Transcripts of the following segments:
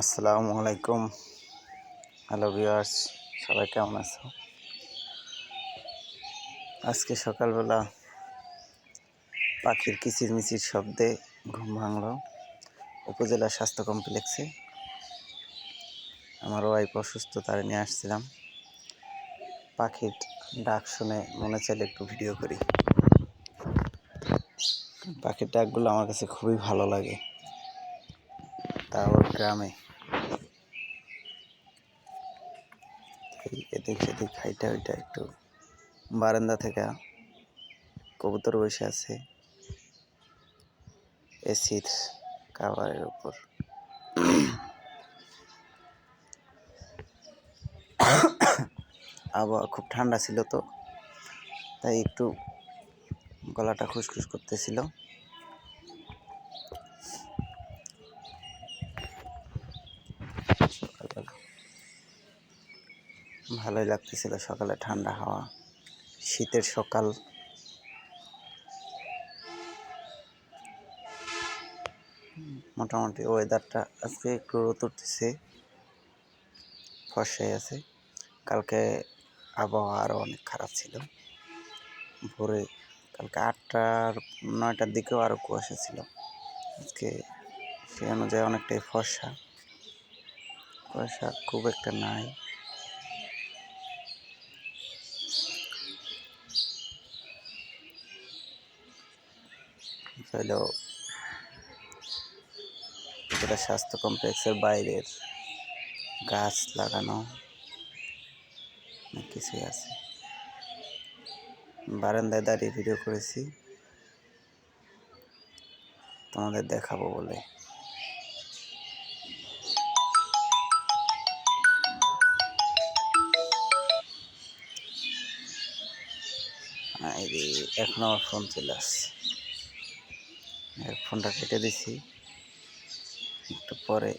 আসসালামু আলাইকুম। Hello viewers, সবাই কেমন আছো? আজকে সকালবেলা পাখির কিচিরমিচির শব্দে ঘুম ভাঙলো উপজেলা স্বাস্থ্য কমপ্লেক্সে। আমার ওয়াইফ অসুস্থ, তারে নিয়ে আসছিলাম। পাখির ডাক শুনে মনে চাইলে একটু ভিডিও করি। পাখির ডাকগুলো আমার কাছে খুবই ভালো লাগে। তাও গ্রামে এদিক সেদিক খাইটা ওইটা একটু বারান্দা থেকে কবুতর বসে আছে, এসির কাভারের উপর। আবহাওয়া খুব ঠান্ডা ছিল তো, তাই একটু গলাটা খুসখুস করতেছিল। ভালোই লাগতেছিল সকালে ঠান্ডা হাওয়া, শীতের সকাল। মোটামুটি ওয়েদারটা আজকে একটু রোদ উঠতেছে, ফর্সাই আছে। কালকে আবহাওয়া আরও অনেক খারাপ ছিল। ভোরে কালকে আটটার, নয়টার দিকেও আরও কুয়াশা ছিল। আজকে সেই অনুযায়ী অনেকটাই ফর্সা। কুয়াশা খুব একটা নাই। হলো যেটা স্বাস্থ্য কমপ্লেক্সের বাইরের গাছ লাগানো কিছুই আছে। বারান্দায় দাঁড়িয়ে ভিডিও করেছি। তোমাদের দেখাবো বলে। এখন আমার ফোন চলে আসছে। ফোনটা কেটে দিছি। একটু পরে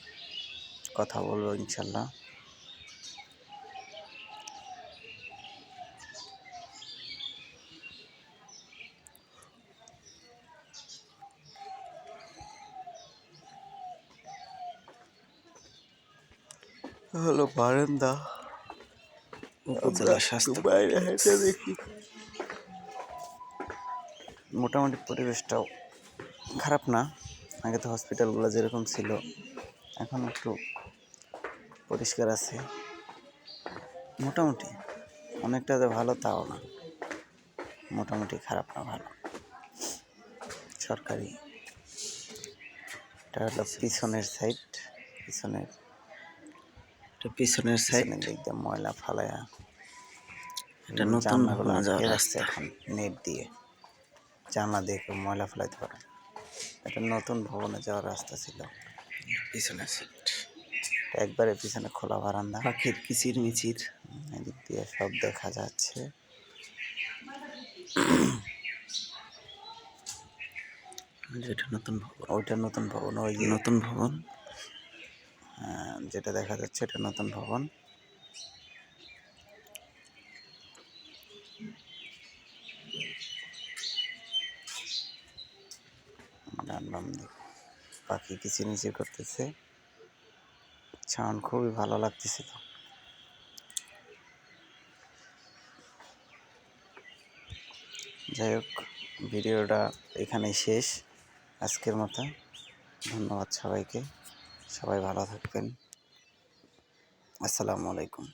কথা বলব ইনশাল্লাহ। হলো বারান্দা। উপজেলা স্বাস্থ্য বাইরে হেঁটে দেখি। মোটামুটি পরিবেশটাও খারাপ না। আগে তো হসপিটালগুলো যেরকম ছিল এখন একটু পরিষ্কার আছে। মোটামুটি অনেকটা যে ভালো তাও না। মোটামুটি খারাপ না ভালো। সরকারি। এটা হলো পিছনের সাইড পিছনের এটা পিছনের সাইড দিক দিয়ে ময়লা ফালায়া। এটা নতুন রাস্তা। এখন নেট দিয়ে। জানলা দিয়ে ময়লা ফেলাইতে পারে এটা নতুন ভবনে যাওয়ার রাস্তা ছিল। পিছনের সিট একবারে পিছনে খোলা বারান্দা। পাখির কিচির মিচির। এদিক দিয়ে সব দেখা যাচ্ছে। যেটা নতুন ভবন। ওইটা নতুন ভবন ওই যে নতুন ভবন। যেটা দেখা যাচ্ছে এটা নতুন ভবন। বাম দিক। পাখি কিচিরমিচির করতেছে। সাউন্ড খুবই ভালো লাগতেছিল যাই হোক, ভিডিওটা এখানেই শেষ। আজকের মতো। ধন্যবাদ সবাইকে। সবাই ভালো থাকবেন। আসসালামু আলাইকুম।